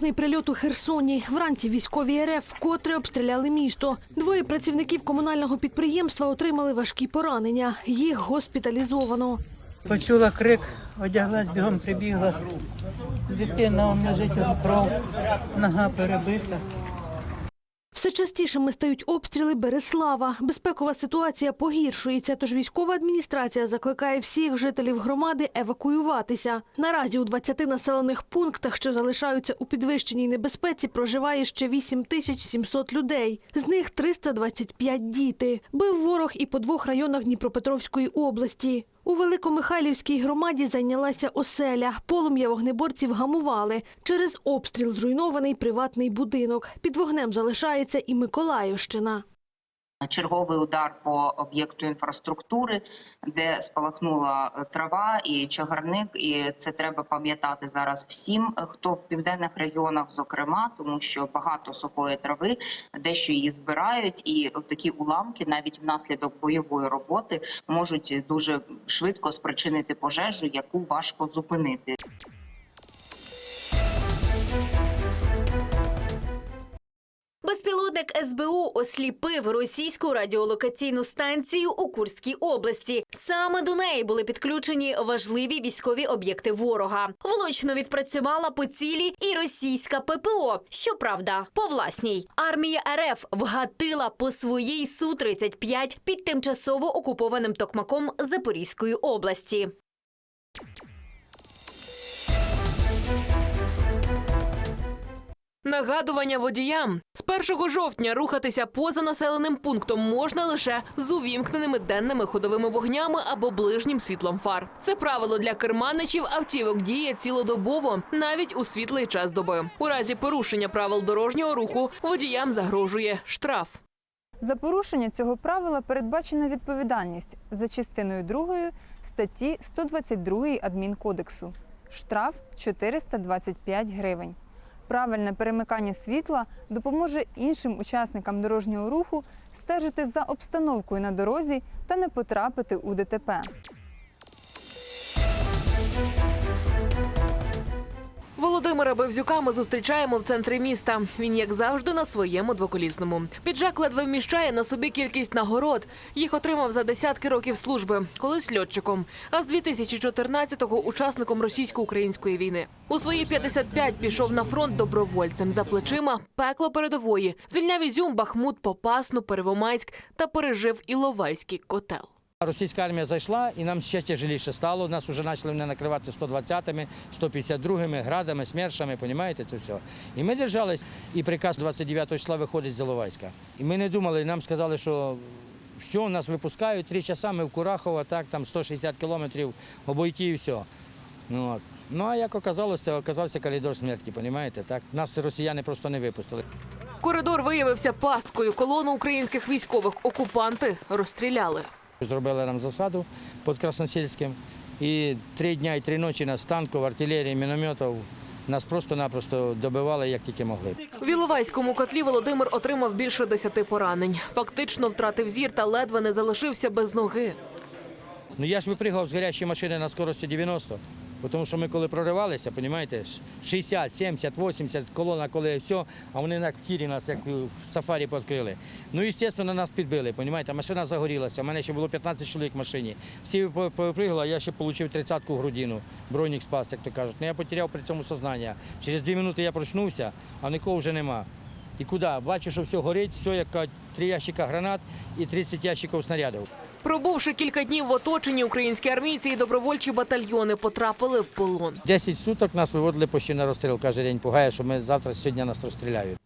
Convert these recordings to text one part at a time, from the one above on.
Тривожний прильот у Херсоні. Вранці військові РФ вкотре обстріляли місто. Двоє працівників комунального підприємства отримали важкі поранення. Їх госпіталізовано. Почула крик, одяглась, бігом прибігла. Дитина у мене життя кров, нога перебита. Все частішими стають обстріли Береслава. Безпекова ситуація погіршується, тож військова адміністрація закликає всіх жителів громади евакуюватися. Наразі у 20 населених пунктах, що залишаються у підвищеній небезпеці, проживає ще 8 тисяч 700 людей. З них 325 діти. Бив ворог і по двох районах Дніпропетровської області. У Великомихайлівській громаді зайнялася оселя. Полум'я вогнеборців гамували. Через обстріл зруйнований приватний будинок. Під вогнем залишається і Миколаївщина. Черговий удар по об'єкту інфраструктури, де спалахнула е, трава і чагарник. І це треба пам'ятати зараз всім, е, хто в південних регіонах, зокрема, тому що багато сухої трави, дещо її збирають, і такі уламки, навіть внаслідок бойової роботи, можуть дуже швидко спричинити пожежу, яку важко зупинити. Безпілотник СБУ осліпив російську радіолокаційну станцію у Курській області. Саме до неї були підключені важливі військові об'єкти ворога. Влучно відпрацювала по цілі і російська ППО. Щоправда, по власній армія РФ вгатила по своїй су 35 під тимчасово окупованим токмаком Запорізької області. Нагадування водіям з 1 жовтня рухатися поза населеним пунктом можна лише з увімкненими денними ходовими вогнями або ближнім світлом фар. Це правило для керманичів автівок діє цілодобово, навіть у світлий час доби. У разі порушення правил дорожнього руху водіям загрожує штраф. За порушення цього правила передбачена відповідальність за частиною 2 статті 122 Адмінкодексу. Штраф 425 гривень. Правильне перемикання світла допоможе іншим учасникам дорожнього руху стежити за обстановкою на дорозі та не потрапити у ДТП. Володимира Бевзюка ми зустрічаємо в центрі міста. Він, як завжди, на своєму двоколісному. Піджак ледве вміщає на собі кількість нагород. Їх отримав за десятки років служби, колись льотчиком, а з 2014-го учасником російсько-української війни. У свої 55 пішов на фронт добровольцем за плечима пекло передової. Звільняв Ізюм, Бахмут, Попасну, Перевомайськ та пережив Іловайський котел. Російська армія зайшла і нам ще тяжеліше стало. Нас вже почали мене накривати 120-ми, 152-ми, градами, смершами, розумієте, це все. І ми держались, і приказ 29 числа виходить з Іловайська. І ми не думали, нам сказали, що все, нас випускають, три часа, ми в Курахово, так, там 160 кілометрів обойти і все. Ну, от. ну а як оказалось, це оказався коридор смерті, розумієте, так? Нас росіяни просто не випустили. Коридор виявився пасткою. Колону українських військових окупанти розстріляли. Зробили нам засаду під Красносільським. І три дні і три ночі нас танків, артилерії, мінометів нас просто-напросто добивали, як тільки могли. У Віловайському котлі Володимир отримав більше десяти поранень. Фактично втратив зір та ледве не залишився без ноги. Ну я ж випригав з гарячої машини на скорості 90, бо тому що ми коли проривалися, розумієте, 60, 70, 80, колона, коли все, а вони на тірі нас як в сафарі підкрили. Ну, звісно, нас підбили, розумієте, машина загорілася, у мене ще було 15 чоловік в машині. Всі по- повипригали, а я ще отримав тридцятку в грудину. Бронік спас, як то кажуть. Ну, я потеряв при цьому сознання. Через дві минути я прочнувся, а нікого вже нема. І куди? Бачу, що все горить, все, як три ящика гранат і 30 ящиків снарядів. Пробувши кілька днів в оточенні, українські армійці і добровольчі батальйони потрапили в полон. 10 суток нас виводили почти на розстріл. Каже день пугає, що ми завтра сьогодні нас розстріляють.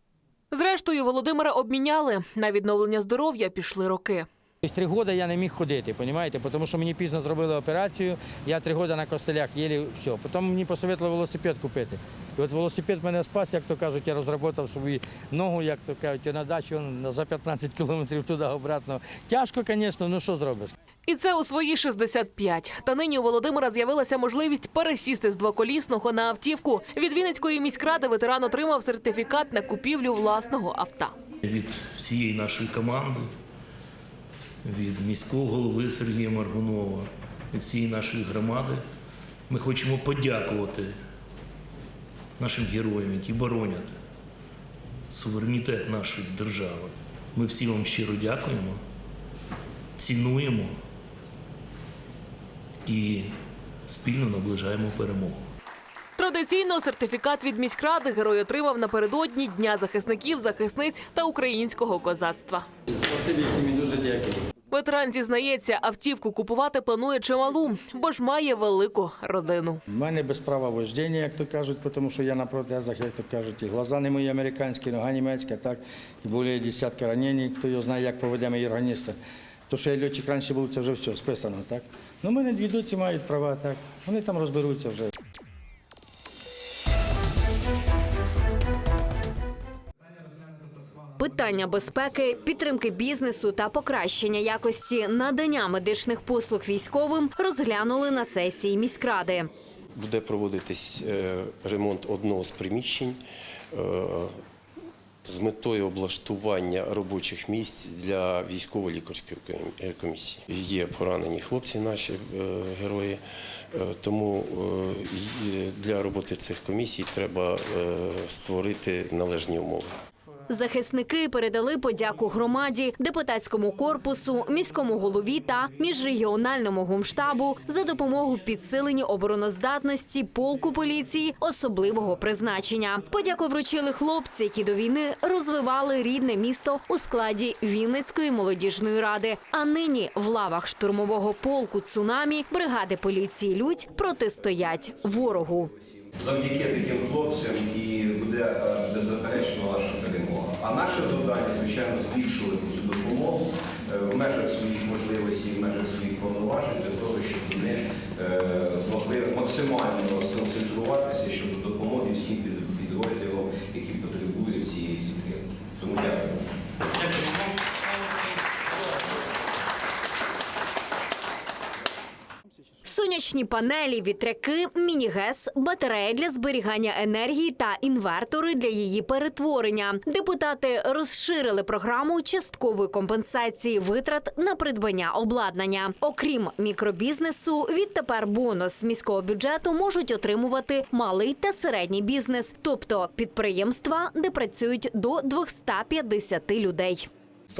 Зрештою, Володимира обміняли. На відновлення здоров'я пішли роки. Тобто три роки я не міг ходити, розумієте? тому що мені пізно зробили операцію, я три роки на костелях їли все. Потім мені посоветували велосипед купити. І от велосипед мене спас, як то кажуть, я розробив свою ногу, як то кажуть, і на дачу за 15 кілометрів туди обратно. Тяжко, звісно, ну що зробиш? І це у свої 65. Та нині у Володимира з'явилася можливість пересісти з двоколісного на автівку. Від Вінницької міськради ветеран отримав сертифікат на купівлю власного авто. від всієї нашої команди, від міського голови Сергія Маргунова, від всієї нашої громади. Ми хочемо подякувати нашим героям, які боронять суверенітет нашої держави. Ми всі вам щиро дякуємо, цінуємо і спільно наближаємо перемогу. Традиційно сертифікат від міськради герой отримав напередодні Дня захисників, захисниць та українського козацтва. Спасибі всім і дуже дякую. Ветеран зізнається, автівку купувати планує чималу, бо ж має велику родину. У мене без права вождення, як то кажуть, тому що я на протезах, як то кажуть, і глаза не мої американські, нога німецька, так, і були десятки ранень, хто його знає, як поведе мій органіста. То, що я льотчик раніше був, це вже все списано, так. Ну, мене дві доці мають права, так, вони там розберуться вже. Питання безпеки, підтримки бізнесу та покращення якості надання медичних послуг військовим розглянули на сесії міськради. Буде проводитись е, ремонт одного з приміщень е, з метою облаштування робочих місць для військово-лікарської е, комісії. Є поранені хлопці, наші герої, тому для роботи цих комісій треба створити належні умови. Захисники передали подяку громаді, депутатському корпусу, міському голові та міжрегіональному гумштабу за допомогу в підсиленні обороноздатності полку поліції особливого призначення. Подяку вручили хлопці, які до війни розвивали рідне місто у складі Вінницької молодіжної ради. А нині в лавах штурмового полку цунамі бригади поліції Людь протистоять ворогу. Завдяки таким хлопцям і буде е, беззаперечно. А наше завдання, звичайно, збільшувати цю допомогу е, в межах своїх можливостей, в межах своїх повноважень для того, щоб вони е, змогли максимально сконцентруватися щодо допомоги всім під- підрозділам, які потребують цієї підтримки. Тому дякую. Сонячні панелі, вітряки, міні-гес, батареї для зберігання енергії та інвертори для її перетворення. Депутати розширили програму часткової компенсації витрат на придбання обладнання. Окрім мікробізнесу, відтепер бонус міського бюджету можуть отримувати малий та середній бізнес, тобто підприємства, де працюють до 250 людей.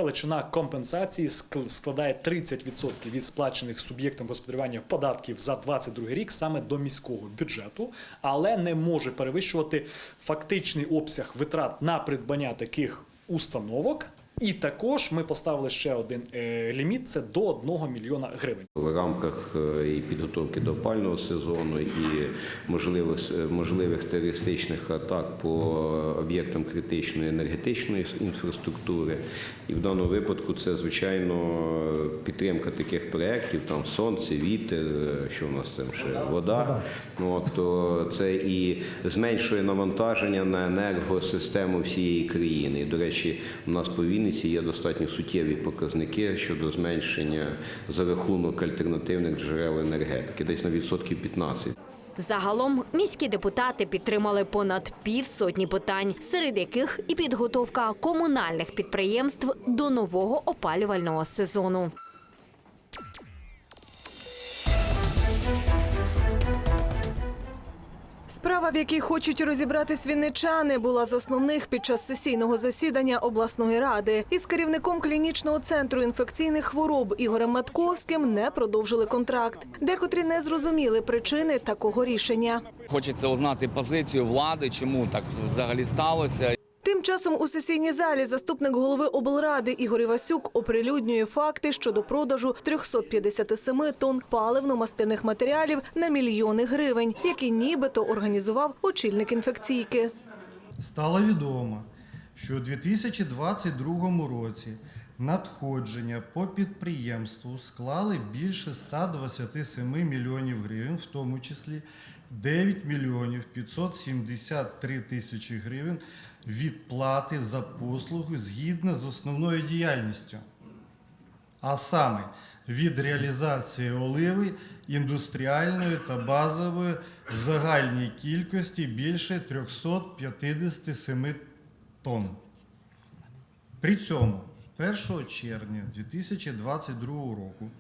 Величина компенсації ск- складає 30% від сплачених суб'єктом господарювання податків за 2022 рік саме до міського бюджету, але не може перевищувати фактичний обсяг витрат на придбання таких установок. І також ми поставили ще один е, ліміт це до 1 мільйона гривень. В рамках е, і підготовки до опального сезону і можливих, можливих терористичних атак по об'єктам критичної енергетичної інфраструктури. І в даному випадку це, звичайно, підтримка таких проєктів, там сонце, вітер, е, що в нас там ще вода. Ну, то це і зменшує навантаження на енергосистему всієї країни. До речі, у нас по Вінниці є достатньо суттєві показники щодо зменшення за рахунок альтернативних джерел енергетики, десь на відсотків 15. Загалом міські депутати підтримали понад півсотні питань, серед яких і підготовка комунальних підприємств до нового опалювального сезону. Справа, в якій хочуть розібратись вінничани, була з основних під час сесійного засідання обласної ради. Із керівником клінічного центру інфекційних хвороб Ігорем Матковським не продовжили контракт. Декотрі не зрозуміли причини такого рішення. Хочеться узнати позицію влади, чому так взагалі сталося. Тим часом у сесійній залі заступник голови облради Ігор Івасюк оприлюднює факти щодо продажу 357 тонн паливно-мастильних матеріалів на мільйони гривень, які нібито організував очільник інфекційки. Стало відомо, що у 2022 році надходження по підприємству склали більше 127 мільйонів гривень, в тому числі 9 мільйонів 573 тисячі гривень від плати за послуги згідно з основною діяльністю а саме від реалізації оливи індустріальної та базової в загальній кількості більше 357 тонн. При цьому 1 червня 2022 року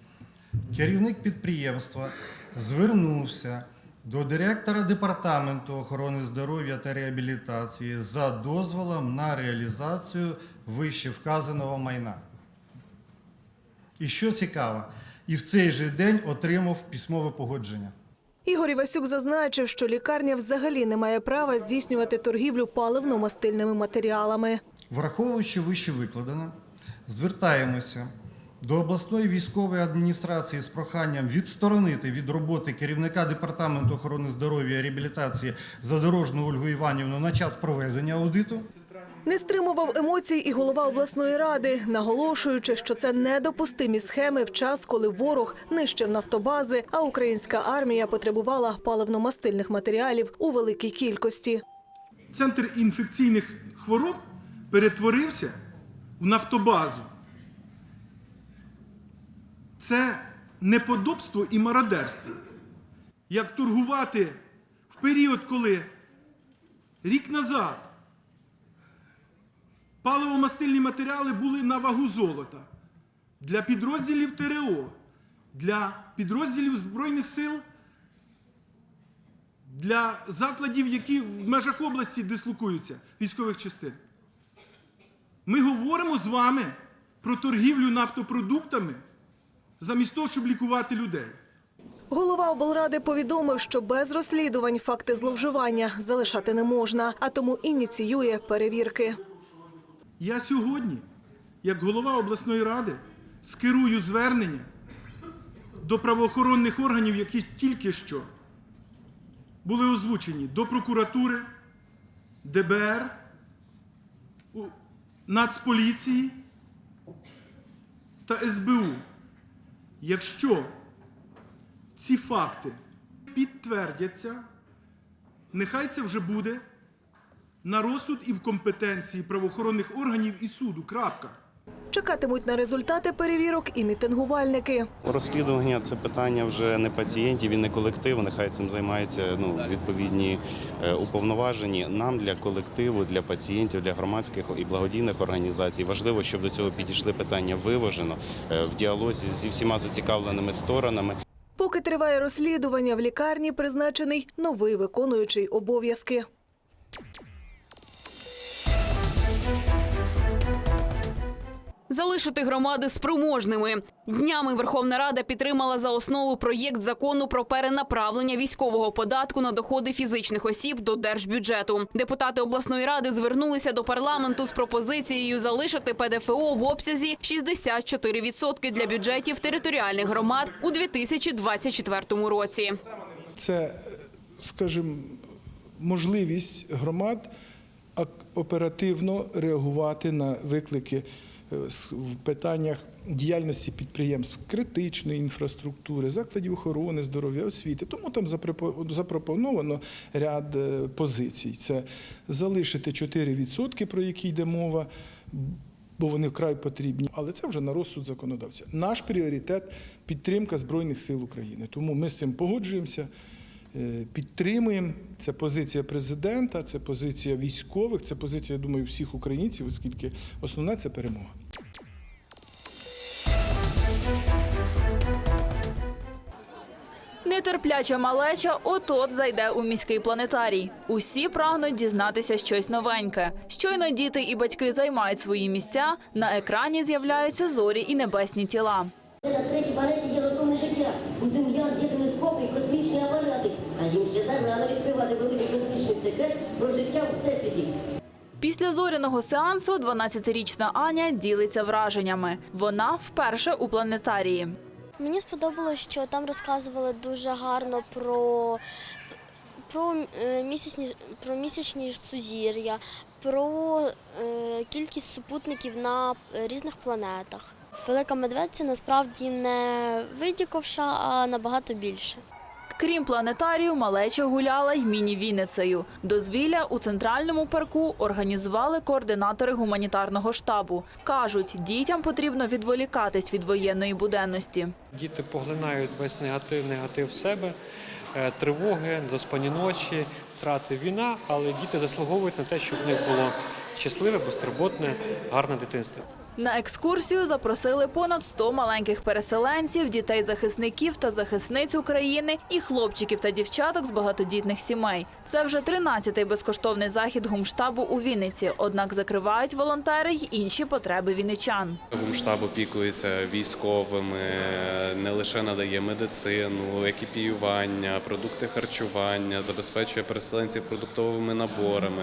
керівник підприємства звернувся до директора департаменту охорони здоров'я та реабілітації за дозволом на реалізацію вище вказаного майна. І що цікаво, і в цей же день отримав письмове погодження. Ігор Івасюк зазначив, що лікарня взагалі не має права здійснювати торгівлю паливно-мастильними матеріалами. Враховуючи вище викладене, звертаємося до обласної військової адміністрації з проханням відсторонити від роботи керівника департаменту охорони здоров'я і реабілітації задорожну Ольгу Іванівну на час проведення аудиту. Не стримував емоцій і голова обласної ради, наголошуючи, що це недопустимі схеми в час, коли ворог нищив нафтобази, а українська армія потребувала паливно-мастильних матеріалів у великій кількості. Центр інфекційних хвороб перетворився в нафтобазу. Це неподобство і мародерство. Як торгувати в період, коли рік назад паливо-мастильні матеріали були на вагу золота для підрозділів ТРО, для підрозділів Збройних сил для закладів, які в межах області дислокуються, військових частин. Ми говоримо з вами про торгівлю нафтопродуктами замість того, щоб лікувати людей. Голова облради повідомив, що без розслідувань факти зловживання залишати не можна, а тому ініціює перевірки. Я сьогодні, як голова обласної ради, скерую звернення до правоохоронних органів, які тільки що були озвучені до прокуратури, ДБР, Нацполіції та СБУ. Якщо ці факти підтвердяться, нехай це вже буде на розсуд і в компетенції правоохоронних органів і суду. Крапка. Чекатимуть на результати перевірок і мітингувальники. Розслідування це питання вже не пацієнтів і не колективу. Нехай цим займаються ну, відповідні е, уповноважені. Нам для колективу, для пацієнтів, для громадських і благодійних організацій важливо, щоб до цього підійшли питання виважено е, в діалозі зі всіма зацікавленими сторонами. Поки триває розслідування, в лікарні призначений новий виконуючий обов'язки. Залишити громади спроможними. Днями Верховна Рада підтримала за основу проєкт закону про перенаправлення військового податку на доходи фізичних осіб до держбюджету. Депутати обласної ради звернулися до парламенту з пропозицією залишити ПДФО в обсязі 64% для бюджетів територіальних громад у 2024 році. Це, скажімо, можливість громад оперативно реагувати на виклики в питаннях діяльності підприємств критичної інфраструктури, закладів охорони здоров'я, освіти. Тому там запропо- запропоновано ряд е, позицій. Це залишити 4%, про які йде мова. Бо вони вкрай потрібні, але це вже на розсуд законодавця. Наш пріоритет підтримка Збройних сил України. Тому ми з цим погоджуємося, е, підтримуємо. Це позиція президента, це позиція військових, це позиція, я думаю, всіх українців, оскільки основне це перемога. Нетерпляча малеча от-от зайде у міський планетарій. Усі прагнуть дізнатися щось новеньке. Щойно діти і батьки займають свої місця. На екрані з'являються зорі і небесні тіла. На третій планеті є розумне життя. У землян є телескопи і космічні апарати. А їм ще зарано відкривати великий космічний секрет про життя у всесвіті. Після зоряного сеансу 12-річна Аня ділиться враженнями. Вона вперше у планетарії. Мені сподобалось, що там розказували дуже гарно про, про, е, місячні, про місячні сузір'я, про е, кількість супутників на е, різних планетах. Велика медведця насправді не видіковша, а набагато більше. Крім планетарію, малеча гуляла й міні-Вінницею. Дозвілля у центральному парку організували координатори гуманітарного штабу. Кажуть, дітям потрібно відволікатись від воєнної буденності. Діти поглинають весь негатив, негатив в себе, е, тривоги, недоспані ночі, втрати війна, але діти заслуговують на те, щоб в них було щасливе, безтурботне, гарне дитинство. На екскурсію запросили понад 100 маленьких переселенців, дітей захисників та захисниць України і хлопчиків та дівчаток з багатодітних сімей. Це вже 13-й безкоштовний захід гумштабу у Вінниці. Однак закривають волонтери й інші потреби вінничан. Гумштаб опікується військовими, не лише надає медицину, екіпіювання, продукти харчування, забезпечує переселенців продуктовими наборами.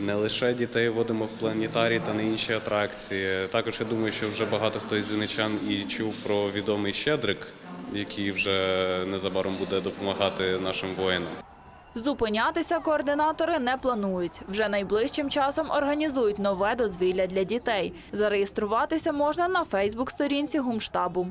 Не лише дітей водимо в планетарій та на інші атракції. Також я думаю, що вже багато хто із вінничан і чув про відомий Щедрик, який вже незабаром буде допомагати нашим воїнам. Зупинятися координатори не планують. Вже найближчим часом організують нове дозвілля для дітей. Зареєструватися можна на Фейсбук-сторінці гумштабу.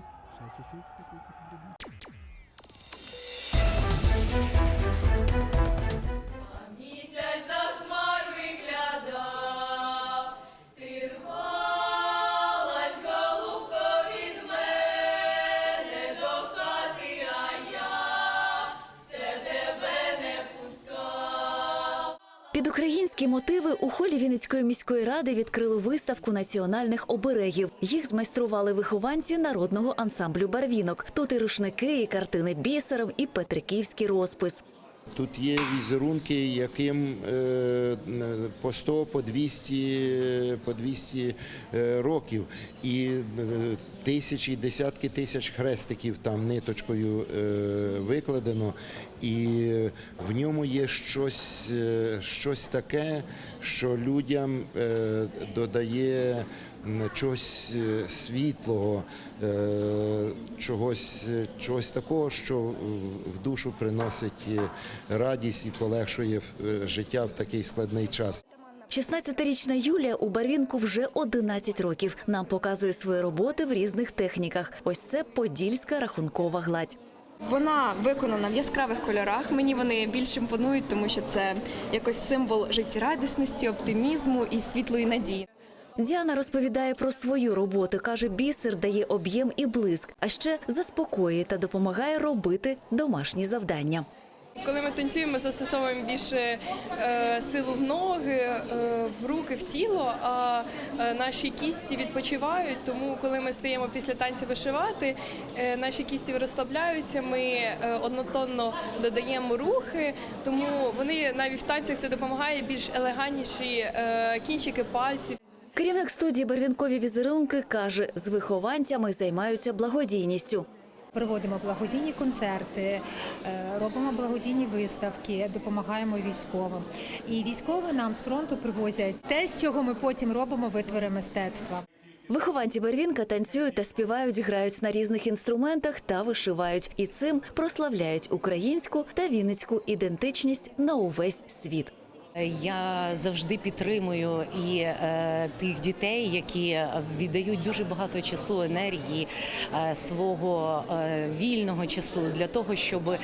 Під українські мотиви у холі Вінницької міської ради відкрили виставку національних оберегів. Їх змайстрували вихованці народного ансамблю барвінок. Тут і рушники, і картини бісером, і петриківський розпис. Тут є візерунки, яким е, по 100, по 200, по 200 е, років, і е, тисячі, десятки тисяч хрестиків там ниточкою е, викладено, і в ньому є щось, е, щось таке, що людям е, додає чогось світлого, чогось, чогось такого, що в- душу приносить радість і полегшує життя в такий складний час. 16-річна Юлія у барвінку вже 11 років. Нам показує свої роботи в різних техніках. Ось це подільська рахункова гладь. Вона виконана в яскравих кольорах. Мені вони більш імпонують, тому що це якось символ життєрадісності, оптимізму і світлої надії. Діана розповідає про свою роботу. каже, бісер дає об'єм і блиск, а ще заспокоює та допомагає робити домашні завдання. Коли ми танцюємо, ми застосовуємо більше е, силу в ноги, е, в руки, в тіло, а е, наші кісті відпочивають. Тому, коли ми стаємо після танцю вишивати, е, наші кісті розслабляються, ми е, однотонно додаємо рухи, тому вони навіть в танцях це допомагає більш елегантніші е, кінчики пальців. Керівник студії Барвінкові візерунки каже, з вихованцями займаються благодійністю. Проводимо благодійні концерти, е, робимо благодійні виставки, допомагаємо військовим. І військові нам з фронту привозять те, з чого ми потім робимо витвори мистецтва. Вихованці Барвінка танцюють та співають, грають на різних інструментах та вишивають. І цим прославляють українську та вінницьку ідентичність на увесь світ. Я завжди підтримую і е, тих дітей, які віддають дуже багато часу, енергії, е, свого е, вільного часу для того, щоб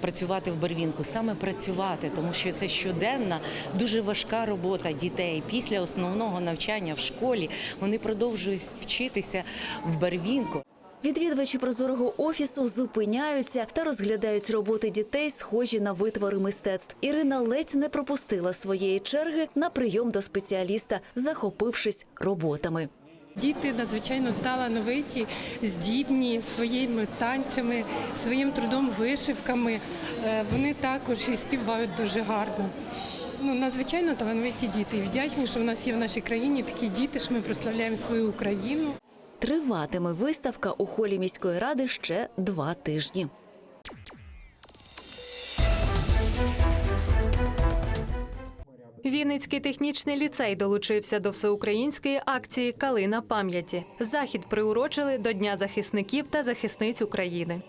працювати в барвінку, саме працювати, тому що це щоденна, дуже важка робота дітей після основного навчання в школі. Вони продовжують вчитися в барвінку. Відвідувачі прозорого офісу зупиняються та розглядають роботи дітей, схожі на витвори мистецтв. Ірина ледь не пропустила своєї черги на прийом до спеціаліста, захопившись роботами. Діти надзвичайно талановиті, здібні своїми танцями, своїм трудом, вишивками. Е, Вони також і співають дуже гарно. Ну, надзвичайно талановиті діти. І вдячні, що в нас є в нашій країні такі діти, що ми прославляємо свою Україну. Триватиме виставка у холі міської ради ще два тижні. Вінницький технічний ліцей долучився до всеукраїнської акції Калина пам'яті. Захід приурочили до Дня захисників та захисниць України.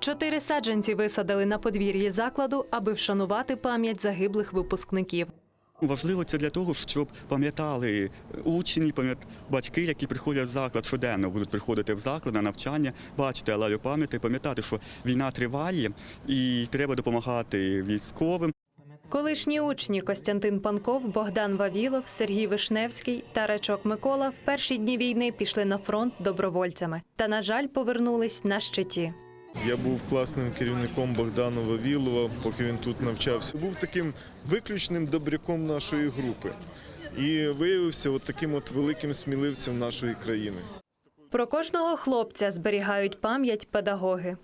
Чотири саджанці висадили на подвір'ї закладу, аби вшанувати пам'ять загиблих випускників. Важливо це для того, щоб пам'ятали учні, батьки, які приходять в заклад щоденно, будуть приходити в заклад на навчання, бачити алею пам'яті, пам'ятати, що війна триває і треба допомагати військовим. Колишні учні Костянтин Панков, Богдан Вавілов, Сергій Вишневський та Рачок Микола в перші дні війни пішли на фронт добровольцями та, на жаль, повернулись на щиті. Я був класним керівником Богдана Вавілова, поки він тут навчався. Був таким виключним добряком нашої групи і виявився от таким от великим сміливцем нашої країни. Про кожного хлопця зберігають пам'ять педагоги.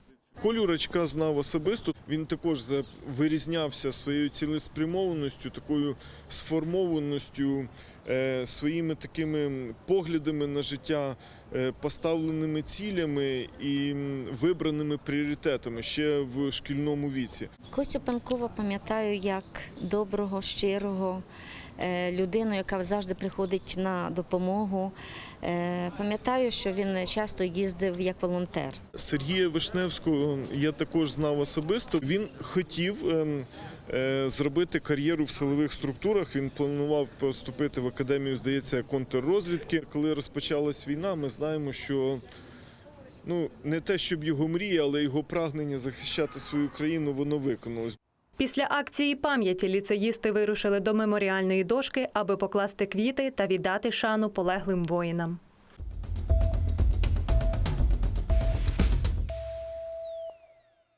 Колю Рачка знав особисто. Він також за- вирізнявся своєю цілеспрямованістю, такою сформованістю, е, своїми такими поглядами на життя, поставленими цілями і вибраними пріоритетами ще в шкільному віці. Костю Панкова пам'ятаю як доброго, щирого, е, людину, яка завжди приходить на допомогу. Е, Пам'ятаю, що він часто їздив як волонтер. Сергія Вишневського я також знав особисто. Він хотів ем, е, зробити кар'єру в силових структурах. Він планував поступити в академію, здається, контррозвідки. Коли розпочалась війна, ми знаємо, що ну не те, щоб його мрія, але його прагнення захищати свою країну, воно виконалось. Після акції пам'яті ліцеїсти вирушили до меморіальної дошки, аби покласти квіти та віддати шану полеглим воїнам.